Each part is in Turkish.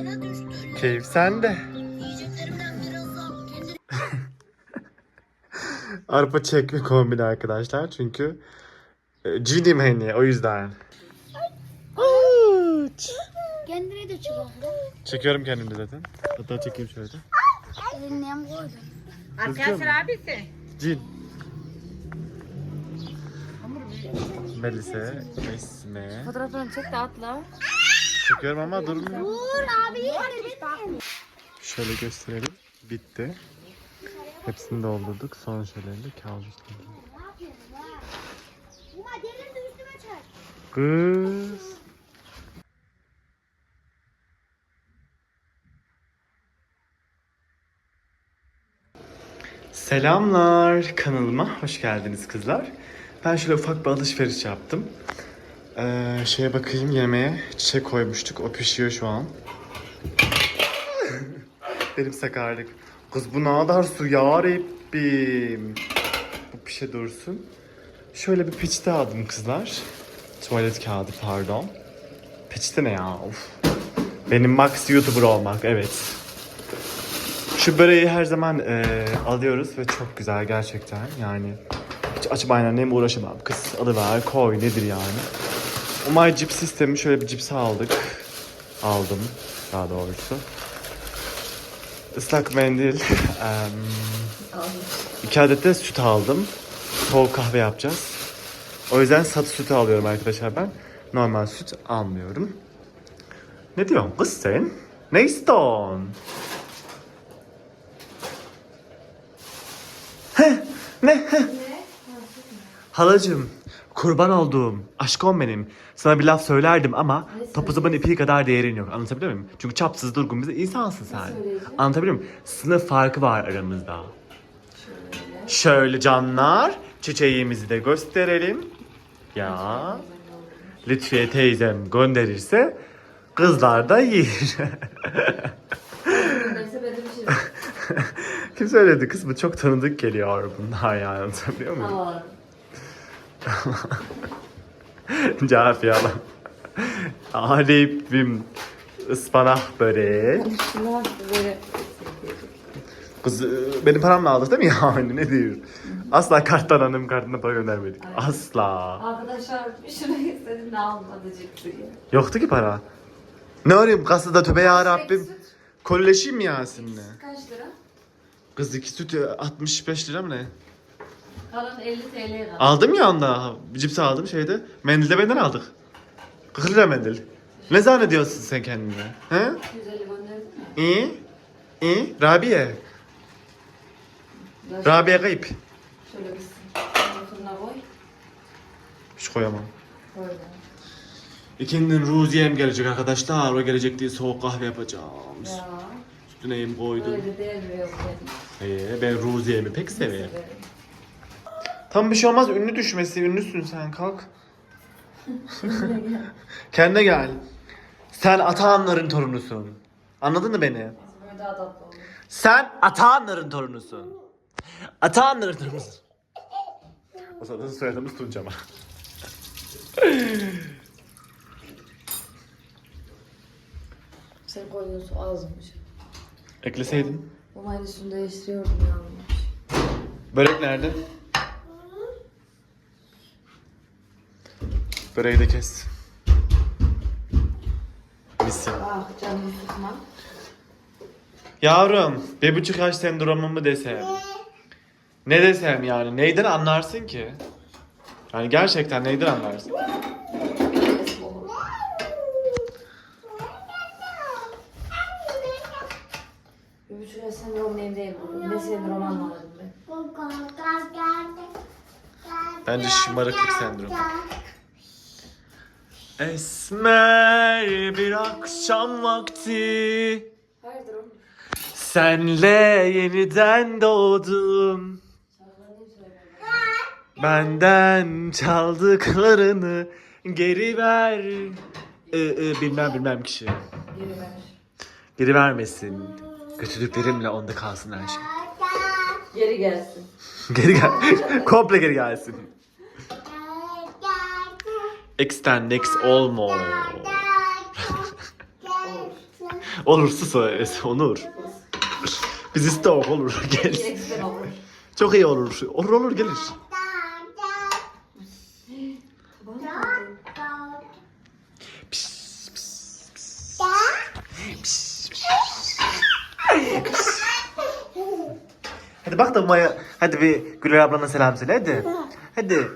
Umay, keyif sende. Arpa çekme kombini arkadaşlar çünkü e, cinim hani o yüzden. Kendine de çıkar. Çekiyorum kendimi zaten. Hatta çekeyim şöyle. Eline hem koydum. Arkadaşlar abisi. Cin. Melise, Esme. Fotoğraflarını çek de atla. Çekiyorum ama durmuyor. Dur abi. Şöyle gösterelim. Bitti. Hepsini doldurduk. Son şeylerini de çek. Kız. Selamlar kanalıma hoş geldiniz kızlar. Ben şöyle ufak bir alışveriş yaptım. Ee, şeye bakayım yemeğe çiçek koymuştuk. O pişiyor şu an. Benim sakarlık. Kız bu ne kadar su ya Rabbim. Bu pişe dursun. Şöyle bir peçete aldım kızlar. Tuvalet kağıdı pardon. Peçete ne ya? Of. Benim max YouTuber olmak evet. Şu böreği her zaman eee, alıyoruz ve çok güzel gerçekten yani. Hiç açıp aynen neyime uğraşamam. Kız alıver koy nedir yani. Umay cips sistemi şöyle bir cips aldık. Aldım daha doğrusu. Islak mendil. em, iki adet de süt aldım. Soğuk kahve yapacağız. O yüzden satı sütü alıyorum arkadaşlar ben. Normal süt almıyorum. Ne diyorsun kız sen? Ne istiyorsun? Ne? Heh. Halacığım, kurban olduğum, aşkım benim. Sana bir laf söylerdim ama topuzumun ipiği kadar değerin yok. Anlatabiliyor muyum? Çünkü çapsız durgun bir insansın sen. Anlatabiliyor muyum? Sınıf farkı var aramızda. Şöyle canlar, çiçeğimizi de gösterelim. Ya. Lütfiye teyzem gönderirse kızlar da yer. Şey Kim söyledi kız bu çok tanıdık geliyor bunlar yani anlatabiliyor muyum? Aa, Cevap yalan. Aleyhim ıspanak böreği. böyle Kız e, benim paramla aldık değil mi yani ne diyor? Asla karttan hanım kartına para göndermedik. Asla. Arkadaşlar şunu istedim de almadı ciddi. Yoktu ki para. Ne arayayım kasada tövbe ya Rabbim. Kolleşeyim mi Yasin'le? kaç lira? Kız iki süt e, 65 lira mı ne? Kalan 50 TL'ye kaldı. Aldım ya onda. Cips aldım şeyde. Mendil de benden aldık. 40 lira mendil. Ne zannediyorsun sen kendine? He? 150 gönderdin mi? İyi. İyi. Rabia. Ya Rabia kayıp. Şöyle bir fırına koy. Hiç koyamam. İkindin Ruziye'm gelecek arkadaşlar. O gelecek diye soğuk kahve yapacağım. Ya. Üstüne yem koydum. Böyle değer veriyor. Ee, ben Ruziye'mi pek severim. Severim. Tam bir şey olmaz. Ünlü düşmesi. Ünlüsün sen. Kalk. Kendine gel. Sen Atahanların torunusun. Anladın mı beni? Böyle daha tatlı olur. Sen Atahanların torunusun. Atahanların torunusun. O zaman soyadımız Tunca ama. Sen koyduğun su azmış. Ekleseydin. Bu mayonezini değiştiriyordum yanlış. Börek nerede? Böreği de kes. Misin. Ah canım sıkma. Yavrum, bir buçuk yaş sendromu mu desem? Ne desem yani? Neyden anlarsın ki? Yani gerçekten neyden anlarsın? Bir buçuk yaş sendrom evdeyim. Ne sendrom anlamadım ben. Bence şımarıklık sendromu. Esmer bir akşam vakti Hayırdır oğlum? Senle yeniden doğdum? Benden çaldıklarını geri ver Ee, e, Bilmem bilmem kişi Geri ver. Geri vermesin Kötülüklerimle onda kalsın her şey Geri gelsin. Geri gel Komple geri gelsin X'ten next olma Olur. Olur sus o Onur. Biz istek olur gel. Yine güzel olur. Çok iyi olur. Olur olur gelir. Hadi bak da Maya. Hadi bir Güler ablana selam söyle hadi. Hadi.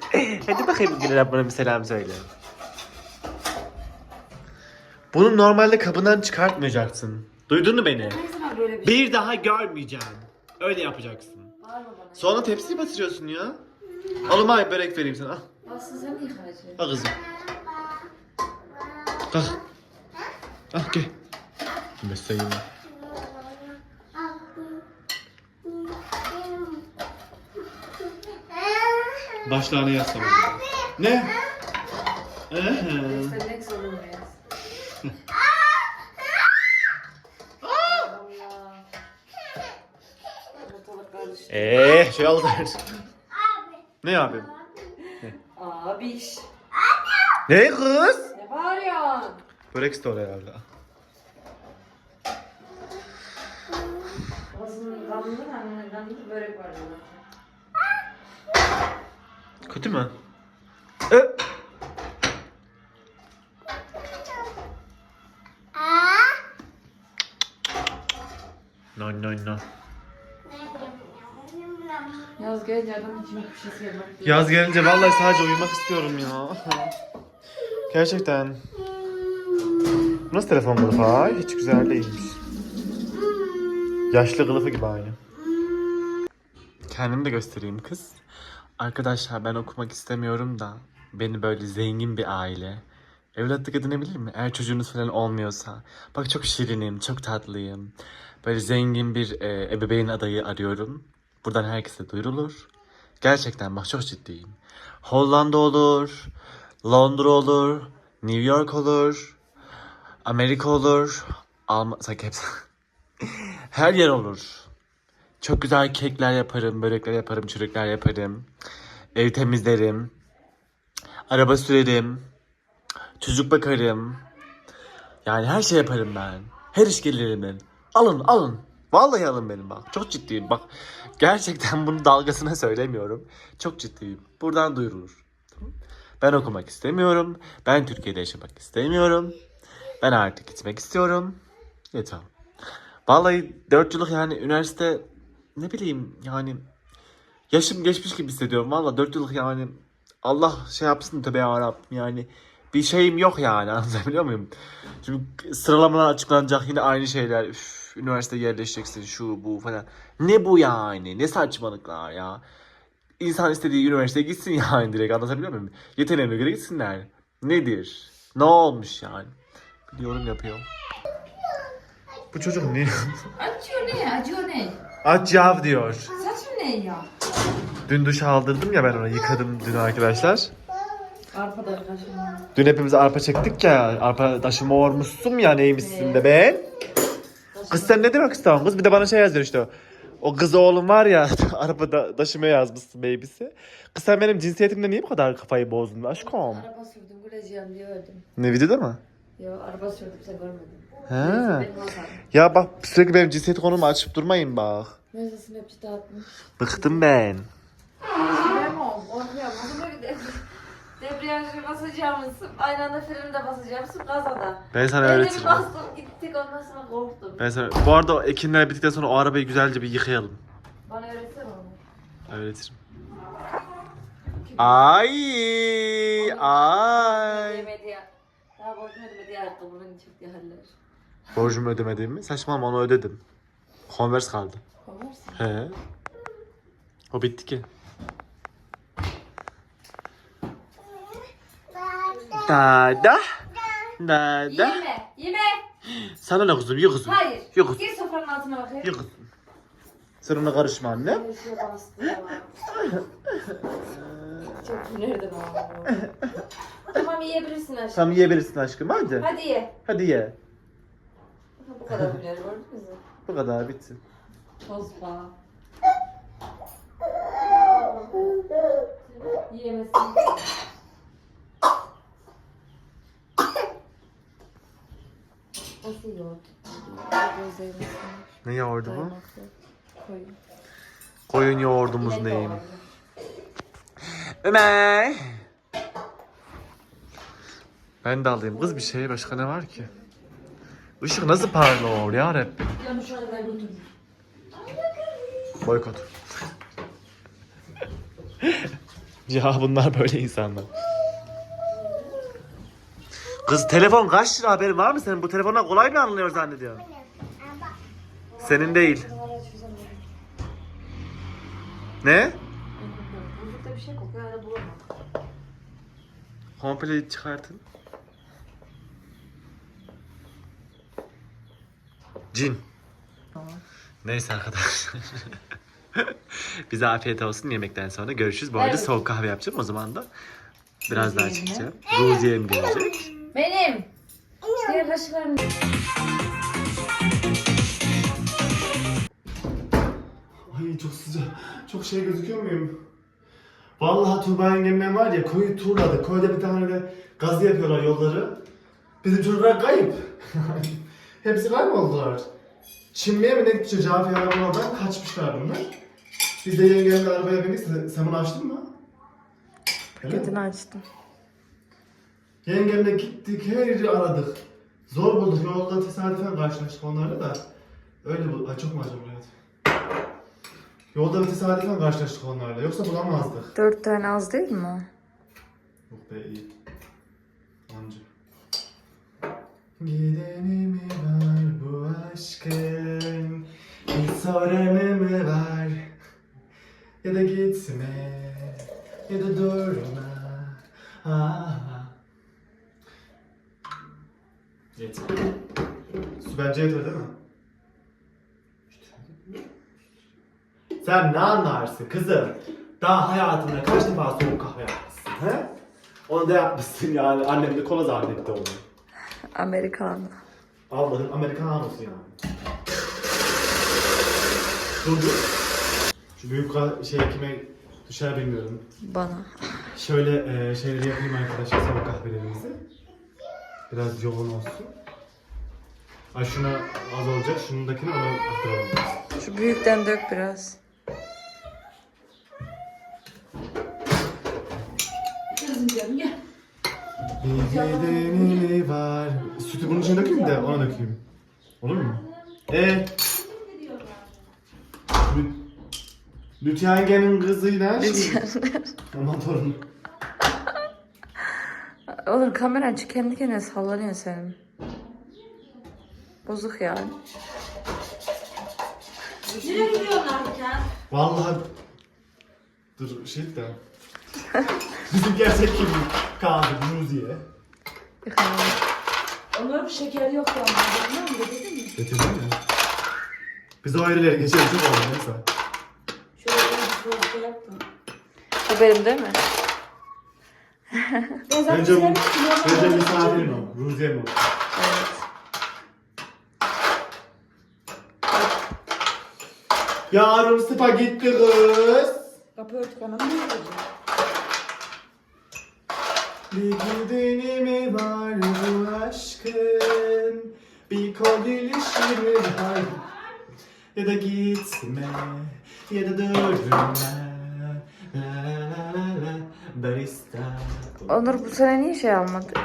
Hadi bakayım Güler ablana bir selam söyle. Bunu normalde kabından çıkartmayacaksın. Duydun mu beni? Ne zaman böyle bir şey Bir daha görmeyeceğim. Öyle yapacaksın. bana. Sonra tepsiye batırıyorsun ya. Oğlum ay börek vereyim sana. Al, Aslında sen mi yıkayacaksın? al kızım. Kalk. Al gel. Mesleğim. Başlarına yazsana. Ne? Ee. Allah. Ortalık karıştı. Eee şey al Ne yapayım? Abiş. Ne kız? Ne bağırıyorsun? Börek istiyor herhalde. Babasının kanında annenin kanında börek var diyorlar. Kötü mü? Ö. No no no. Yaz gelince adam içime bir şey yapmak Yaz gelince vallahi sadece uyumak istiyorum ya. Gerçekten. Nasıl telefon kılıfı ay? Hiç güzel değilmiş. Yaşlı kılıfı gibi aynı. Kendimi de göstereyim kız. Arkadaşlar ben okumak istemiyorum da beni böyle zengin bir aile evlatlık edinebilir mi? Eğer çocuğunuz falan olmuyorsa. Bak çok şirinim, çok tatlıyım. Böyle zengin bir e, ebeveyn adayı arıyorum. Buradan herkese duyurulur. Gerçekten bak çok ciddiyim. Hollanda olur, Londra olur, New York olur, Amerika olur, Alman... Sanki hepsi... Her yer olur. Çok güzel kekler yaparım, börekler yaparım, çörekler yaparım. Ev temizlerim. Araba sürerim. Çocuk bakarım. Yani her şey yaparım ben. Her iş gelirim ben. Alın alın. Vallahi alın benim bak. Çok ciddiyim bak. Gerçekten bunu dalgasına söylemiyorum. Çok ciddiyim. Buradan duyurulur. Ben okumak istemiyorum. Ben Türkiye'de yaşamak istemiyorum. Ben artık gitmek istiyorum. Yeter. Vallahi 4 yıllık yani üniversite ne bileyim yani yaşım geçmiş gibi hissediyorum. Vallahi 4 yıllık yani Allah şey yapsın tabi yarabbim yani bir şeyim yok yani anlatabiliyor muyum? Şimdi sıralamalar açıklanacak yine aynı şeyler. Üf, üniversite yerleşeceksin şu bu falan. Ne bu yani? Ne saçmalıklar ya? İnsan istediği üniversiteye gitsin yani direkt anlatabiliyor muyum? Yeteneğine göre gitsinler. Nedir? Ne olmuş yani? Bir yorum yapıyor. Bu çocuk ne? Acıyor ne? Acıyor ne? Acıyav diyor. Saçım ne ya? Dün duş aldırdım ya ben ona yıkadım dün arkadaşlar. Arpa da kaşınma. Dün hepimiz arpa çektik ya. Arpa taşıma olmuşsun ya neymişsin de ben. Kız sen ne demek istiyorsun kız? Bir de bana şey yazıyor işte. O kız oğlum var ya araba da, taşıma yazmışsın babysi. Kız sen benim cinsiyetimde niye bu kadar kafayı bozdun aşkım? Araba sürdüm güleceğim diye öldüm. Ne videoda mı? Yo araba sürdüm sen görmedin. He. Ya bak sürekli benim cinsiyet konumu açıp durmayın bak. Neyse Snapchat atmış. Bıktım ben. Süremem. Korkuyorum. Nasıl böyle debriyajı basacağımızı aynı anda freni de basacağımızı gazada. Ben sana öğretirim. bastım gittik ondan sonra korktum. Ben sana... Bu arada o ekinler bittikten sonra o arabayı güzelce bir yıkayalım. Bana öğretsene onu. Öğretirim. Ay, ay. Yemedi ya. Daha ayakkabının haller. Borcumu ödemedim mi? Saçmalama onu ödedim. Converse kaldı. Kovarsın. He. O bitti ki. Dada. Dada. Yeme. Yeme. Sana ne kızım? Ye kızım. Hayır. Ye kızım. Gir sofranın altına bakayım. Ye kızım. Ona karışma anne. Şey bastı ya. Çok nerede? Tamam yiyebilirsin aşkım. Tamam yiyebilirsin aşkım hadi. Hadi ye. Hadi ye. Bu kadar biliyor gördün mü? Bu kadar bitsin. Tozba. Yiyemezsin. Nasıl yoğurt? Ne yoğurdu bu? Koyun. Koyun yoğurdumuz neyim? Ömer. Ben de alayım kız bir şey başka ne var ki? Işık nasıl parlıyor ya Rabbim? Boykot. ya bunlar böyle insanlar. Kız telefon kaç lira haberin var mı senin? Bu telefonla kolay mı alınıyor zannediyorsun? Senin değil. Ne? Komple çıkartın. Cin. Neyse arkadaşlar. Bize afiyet olsun yemekten sonra görüşürüz. Bu arada Evet. soğuk kahve yapacağım o zaman da biraz daha Ruziye mi? çıkacağım. Ruziye'm gelecek. Benim. Diğer kaşıklarını... Ay çok sıcak. Çok şey gözüküyor muyum? Vallahi Tuğba yengemden var ya koyu turladı. Koyda bir tane de gazı yapıyorlar yolları. Bizim çocuklar kayıp. Hepsi kayboldular. Çinmeye mi ne gitmiş Cafi arabalardan kaçmışlar bunlar. Biz de yengemle arabaya bindik. Sen, sen bunu açtın mı? Evet. Götünü açtım. Yengemle gittik her yeri aradık. Zor bulduk yolda tesadüfen karşılaştık onlarla da. Öyle bu. Ay çok mu acı buraya? Yolda bir tesadüfen karşılaştık onlarla. Yoksa bulamazdık. Dört tane az değil mi? Yok be iyi. Anca. Gideni mi var bu aşkın? Bir soranı mı var? Ya da gitme ya da durma. Ah. Yeter. Su bence yeter değil mi? Sen ne anlarsın kızım? Daha hayatında kaç defa soğuk kahve yapmışsın he? Onu da yapmışsın yani. Annem de kola zannetti onu. Amerikanı. Allah'ın Amerikanosu yani. Dur dur. Şu büyük ka- şey kime düşer bilmiyorum. Bana. Şöyle e, şeyleri yapayım arkadaşlar sabah kahvelerimizi. Biraz yoğun olsun. Ay şuna az olacak, şunundakini ona aktaralım. Şu büyükten dök biraz. Kızım canım gel. Bir var. Sütü bunun içine dökeyim de ona dökeyim. Olur mu? Ee. Lü- Lütyenge'nin kızıyla şey. Aman torun. Oğlum kameran çık kendi kendine sallanıyor senin. Bozuk yani. Nereye gidiyorsun Arkan? Vallahi dur şey de. Bizim gerçek kimlik kaldı Ruziye. Onların şeker yok ya. Bilmem mi dedim mi? Getirdin mi? Biz o aileleri geçelim çok oldu neyse. Şöyle bir şey yaptım. Bu benim değil mi? Ben zaten Bence bu, sevmiştim. bence misafirin o. Ruziye mi o? Evet. Yarın spagetti kız. Kapı örtük ne yapacağım? Bir gideni mi var bu aşkın? Bir kol ilişki var? Ya da gitme ya da durma. La la la la barista. Onur bu sene niye şey almadık?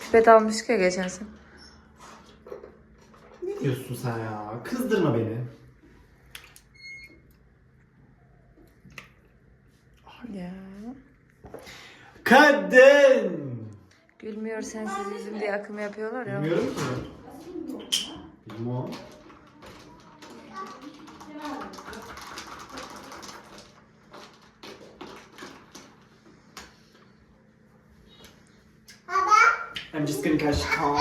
Pipet almıştık ya geçen sene. Ne diyorsun sen ya? Kızdırma beni. Ya. Kadın! Gülmüyor sensiz yüzüm diye akım yapıyorlar ya. Bilmiyorum ki. Bilmem. I'm just gonna catch calm.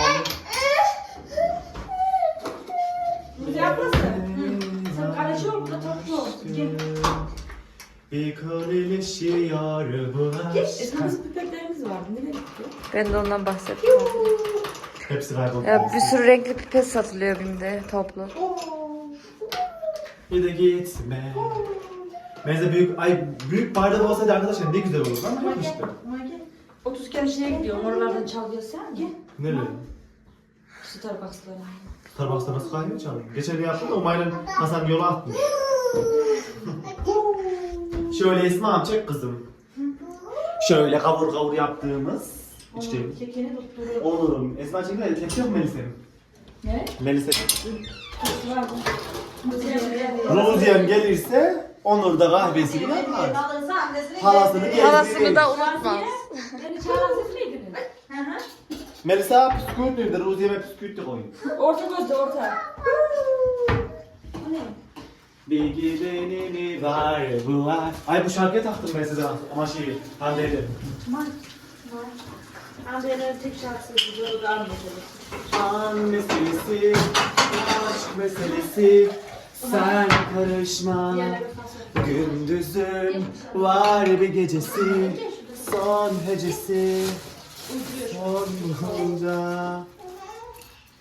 Sen kardeşi ol burada tatlı ol. Gel. Kol ilişiyor bu pipetlerimiz vardı. Nereye gitti? Ben de ondan bahsettim. Hepsi kayboldu. Ya bir sürü renkli pipet satılıyor BİM'de toplu. Bir de gitme. Mesela büyük, ay büyük bardak olsaydı arkadaşlar ne güzel olurdu ama yok işte. Ama gel. 30 kere şeye gidiyorum. Oralardan çal gelsene. Gel. Nereye? Starbucks'lara. Starbucks'ta nasıl kahve içelim? Geçen yaptım da Umay'la Hasan yola attım. Şöyle Esma çek kızım. Şöyle kavur kavur yaptığımız. Kekini tutturuyor. Olurum. Esma çekil tepsi yok Melisa'nın? Ne? Melisa. Roziyem gelirse Onur da kahvesini yapar. Halasını gezdirir. Halasını da unutmaz. Beni çağıran siz miydiniz? Hı hı. Melisa püskürt nerede? Roziyem'e püskürt de koyun. Orta gözde orta. Bu ne? Bir gideni mi var bu var. Ay bu şarkıya taktım ben size. Ama şey Hande'yle. Annenin tek şarkısı bu da anlayacağız. An meselesi, aşk meselesi, sen karışma. Gündüzün var bir gecesi, son hecesi, son bulunca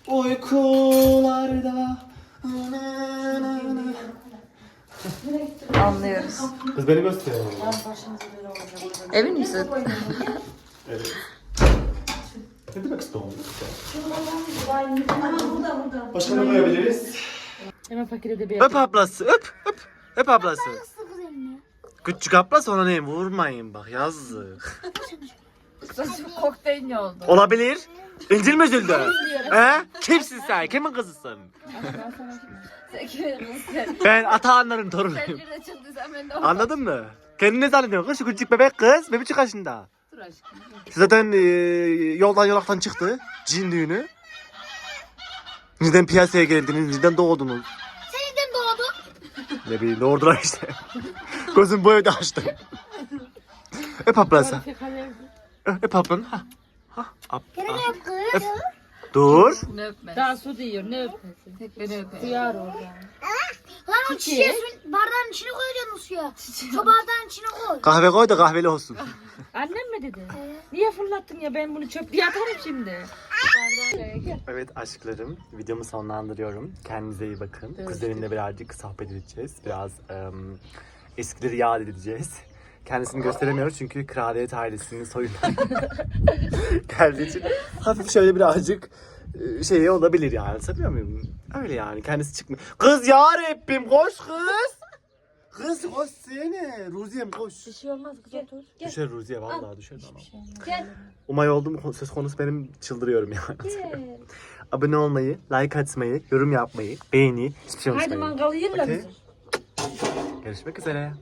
uykularda. Anlıyoruz. Kız beni olacak. Emin misin? Evet. Ne demek istiyorsun? Başka ne koyabiliriz? Hemen fakire de bir Öp ablası, öp, öp. Öp ablası. Küçük ablası ona ne vurmayın bak yazık. Saçım kokteyl oldu. Olabilir. İncil mi üzüldü? He? Kimsin sen? Kimin kızısın? Sen? Ben Atahanların torunuyum. Sen bir de çıktıysan ben de Anladın mı? Kendini ne zannediyorsun? Kız şu küçük bebek kız. Bebek kaç yaşında? Dur aşkım. Zaten e, yoldan yolaktan çıktı. Cin düğünü. Neden piyasaya geldiniz? Neden doğdunuz? Seneden doğdum. Ne bileyim doğurdular işte. Gözüm bu evde açtı. Öp ablası. Öp ablanı. Ha. Ha. Ab, Gene. Dur. Ne öpme. Daha su diyor ne öpmesi. Tek beni. Duyar orada. Lan o çiçeği su- bardağın içine koyacaksın o suya. Şu bardağın içine koy. Kahve koy da kahveli olsun. Annem mi dedi? Niye fırlattın ya ben bunu çöplüğe atarım şimdi. Evet aşklarım, videomu sonlandırıyorum. Kendinize iyi bakın. Kuzenimle birazcık sohbet edeceğiz. Biraz em, eskileri yad edeceğiz. Kendisini gösteremiyoruz çünkü kraliyet ailesinin soyundan geldiği için hafif şöyle birazcık e, şey olabilir yani. Sanıyor muyum? Öyle yani. Kendisi çıkmıyor. Kız ya Rabbim koş kız. Kız koş seni. Ruziyem koş. Bir şey olmaz kız otur. Düşer Ruziye vallahi düşer ama. Gel. Umay oldu mu söz konusu benim çıldırıyorum yani. Abone olmayı, like atmayı, yorum yapmayı, beğeni, hiçbir şey Haydi unutmayın. mangalı yerler Okey. bizi. Görüşmek üzere.